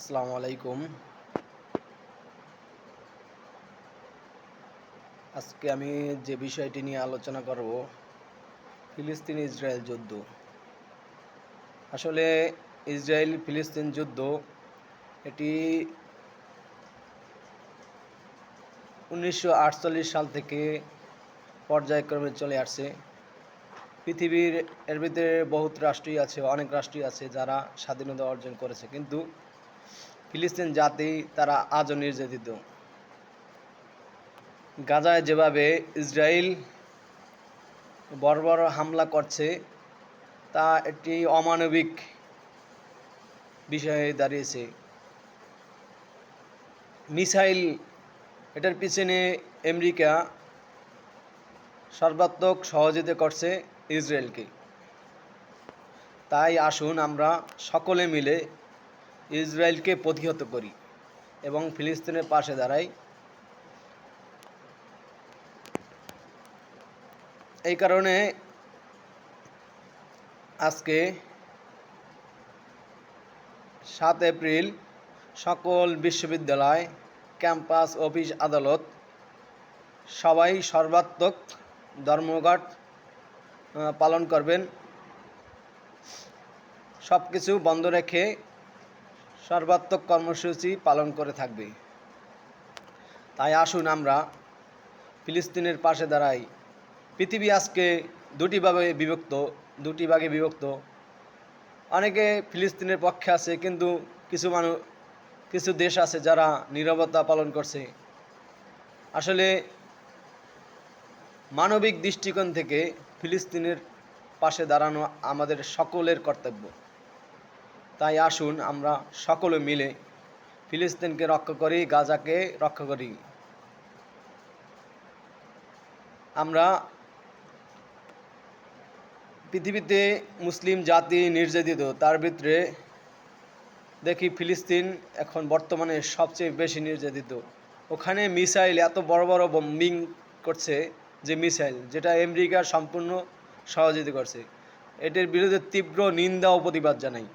আসসালামু আলাইকুম। আজকে আমি যে বিষয়টি নিয়ে আলোচনা করব, ফিলিস্তিন ইসরায়েল যুদ্ধ। আসলে ইসরায়েল ফিলিস্তিন যুদ্ধ এটি উনিশশো আটচল্লিশ সাল থেকে পর্যায়ক্রমে চলে আসছে। পৃথিবীর এর ভিতরে বহুত রাষ্ট্রই আছে, অনেক রাষ্ট্রই আছে যারা স্বাধীনতা অর্জন করেছে। কিন্তু ফিলিস্তিন জাতি তারা আজও নির্যাতিত। গাজায় যেভাবে ইসরায়েল বর্বর হামলা করছে, তা একটি অমানবিক বিষয়ে দাঁড়িয়েছে। মিসাইল, এটার পিছনে আমেরিকা সর্বাত্মক সহযোগিতা করছে ইসরায়েলকে। তাই আসুন আমরা সকলে মিলে ইসরায়েলকে প্রতিহত করি এবং ফিলিস্তিনের পাশে দাঁড়াই। এই কারণে আজকে সাত এপ্রিল সকল বিশ্ববিদ্যালয়, ক্যাম্পাস, অফিস, আদালত সবাই সর্বাত্মক ধর্মঘট পালন করবেন। সব কিছু বন্ধ রেখে সর্বাত্মক কর্মসূচি পালন করে থাকবে। তাই আসুন আমরা ফিলিস্তিনের পাশে দাঁড়াই। পৃথিবী আজকে দুটি ভাগে বিভক্ত, দুটি ভাগে বিভক্ত। অনেকে ফিলিস্তিনের পক্ষে আছে, কিন্তু কিছু মানুষ কিছু দেশ আছে যারা নীরবতা পালন করছে। আসলে মানবিক দৃষ্টিকোণ থেকে ফিলিস্তিনের পাশে দাঁড়ানো আমাদের সকলের কর্তব্য। তাই আসুন আমরা সকলে মিলে ফিলিস্তিনকে রক্ষা করি, গাজাকে রক্ষা করি। আমরা পৃথিবীতে মুসলিম জাতি নির্যাতিত, তার ভিতরে দেখি ফিলিস্তিন এখন বর্তমানে সবচেয়ে বেশি নির্যাতিত। ওখানে মিসাইল, এত বড় বড় বম্বিং করছে যে মিসাইল, যেটা আমেরিকার সম্পূর্ণ সহযোগিতা করছে। এটির বিরুদ্ধে তীব্র নিন্দা ও প্রতিবাদ জানাই।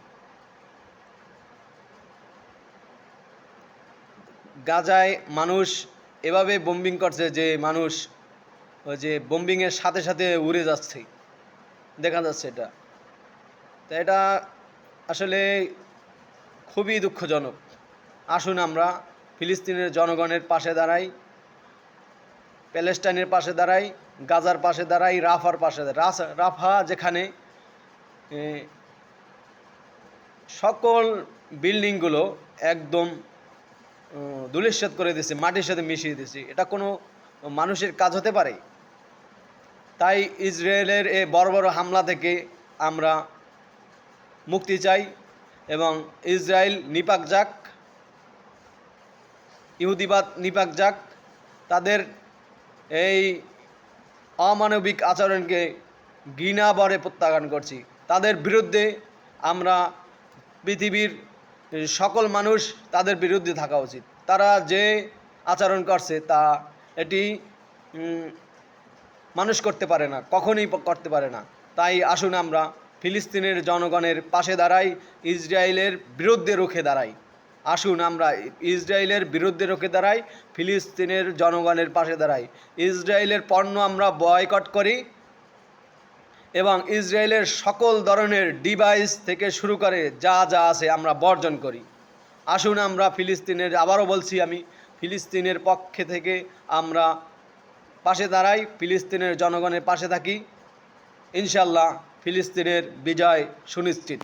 গাজায় মানুষ এভাবে বোম্বিং করছে যে মানুষ, ওই যে বোম্বিংয়ের সাথে সাথে উড়ে যাচ্ছে। দেখা যাচ্ছে এটা। তো এটা আসলে খুবই দুঃখজনক। আসুন আমরা ফিলিস্তিনের জনগণের পাশে দাঁড়াই, প্যালেস্টাইনের পাশে দাঁড়াই, গাজার পাশে দাঁড়াই, রাফার পাশে রাফা যেখানে সকল বিল্ডিংগুলো একদম দুলিশ্বাত করে দিয়েছে, মাটির সাথে মিশিয়ে দিয়েছে। এটা কোনো মানুষের কাজ হতে পারে? তাই ইসরায়েলের এ বড় বড় হামলা থেকে আমরা মুক্তি চাই এবং ইসরায়েল নিপাক যাক, ইহুদিবাদ নিপাক যাক, তাদের এই অমানবিক আচরণকে ঘৃণাবরে প্রত্যাখ্যান করছি। তাদের বিরুদ্ধে আমরা পৃথিবীর সকল মানুষ তাদের বিরুদ্ধে থাকা উচিত। তারা যে আচরণ করছে তা এটি মানুষ করতে পারে না, কখনোই করতে পারে না। তাই আসুন আমরা ফিলিস্তিনের জনগণের পাশে দাঁড়াই, ইসরায়েলের বিরুদ্ধে রুখে দাঁড়াই। আসুন আমরা ইসরায়েলের বিরুদ্ধে রুখে দাঁড়াই, ফিলিস্তিনের জনগণের পাশে দাঁড়াই। ইসরায়েলের পণ্য আমরা বয়কট করি এবং ইসরায়েলের সকল ধরনের ডিভাইস থেকে শুরু করে যা যা আছে আমরা বর্জন করি। আসুন আমরা ফিলিস্তিনের, আবারও বলছি আমি, ফিলিস্তিনের পক্ষে থেকে আমরা পাশে দাঁড়াই, ফিলিস্তিনের জনগণের পাশে থাকি। ইনশাল্লাহ ফিলিস্তিনের বিজয় সুনিশ্চিত।